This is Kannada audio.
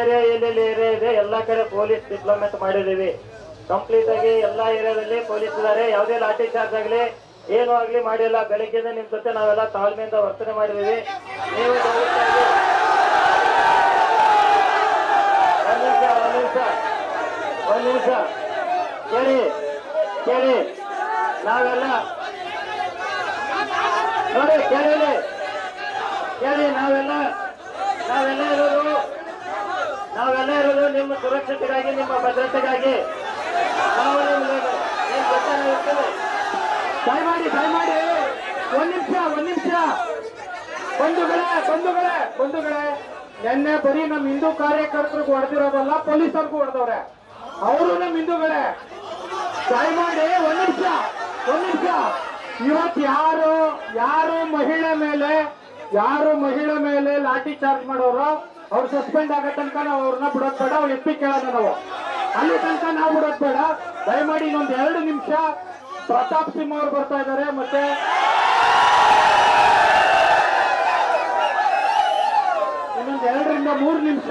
ಏರಿಯಾ ಎಲ್ಲಾ ಕಡೆ ಪೊಲೀಸ್ ಡಿಪ್ಲೊಮೆಂಟ್ ಮಾಡಿದೀವಿ ಕಂಪ್ಲೀಟ್ ಆಗಿ ಎಲ್ಲಾ ಏರಿಯಾದಲ್ಲಿ ಪೊಲೀಸ್ ಇದಾರೆ. ಯಾವುದೇ ಲಾಠಿ ಚಾರ್ಜ್ ಆಗ್ಲಿ, ಏನು ಆಗ್ಲಿ ಮಾಡಿಲ್ಲ. ಬೆಳಿಗ್ಗೆ ನಿಮ್ ಜೊತೆ ನಾವೆಲ್ಲ ತಾಳ್ಮೆಯಿಂದ ವರ್ತನೆ ಮಾಡಿದೀವಿ ನೀವು ನಿಮಿಷ ಕೇಳಿ ಕೇಳಿ. ನಾವೆಲ್ಲ ನೋಡಿ, ಕೇಳಿ ನಾವೆಲ್ಲ ನಾವೆಲ್ಲ ಇರೋದು ಇರೋದು ನಿಮ್ಮ ಸುರಕ್ಷತೆಗಾಗಿ, ನಿಮ್ಮ ಭದ್ರತೆಗಾಗಿ ನಾವು ಮಾಡಿ ನಾವು ದಯಮಾಡಿ ದಯಮಾಡಿ. ಒಂದ್ ನಿಮಿಷ ಒಂದ್ ನಿಮಿಷ. ಬಂಧುಗಳೇ ಬಂಧುಗಳೇ ಬಂಧುಗಳೇ. ನಿನ್ನೆ ಬರೀ ನಮ್ಮ ಹಿಂದೂ ಕಾರ್ಯಕರ್ತರಿಗೂ ಹೊಡೆದಿರೋದಲ್ಲ, ಪೊಲೀಸರ್ಗೂ ಹೊಡೆದವ್ರೆ. ಅವರು ನಮ್ಮ ಹಿಂದೂಗಳೇ. ದಯಮಾಡಿ, ಒಂದ್ ನಿಮಿಷ ಒಂದ್ ನಿಮಿಷ. ಇವತ್ತು ಯಾರು ಯಾರು ಮಹಿಳೆ ಮೇಲೆ ಯಾರು ಮಹಿಳೆ ಮೇಲೆ ಲಾಠಿ ಚಾರ್ಜ್ ಮಾಡೋರು, ಅವ್ರು ಸಸ್ಪೆಂಡ್ ಆಗೋ ತನಕ ನಾವು ಅವ್ರನ್ನ ಬಿಡೋದ್ ಬೇಡ, ಅವ್ರು ಎಪ್ಪಿ ಕೇಳೋಣ ನಾವು. ಅಲ್ಲಿ ತನಕ ನಾವು ಬಿಡೋದ್ ಬೇಡ. ದಯಮಾಡಿ ಇನ್ನೊಂದ್ ಎರಡು ನಿಮಿಷ ಪ್ರತಾಪ್ ಸಿಂಹ ಅವ್ರು ಬರ್ತಾ ಇದ್ದಾರೆ ಮತ್ತೆ ಇನ್ನೊಂದ್ ಎರಡರಿಂದ ಮೂರು ನಿಮಿಷ.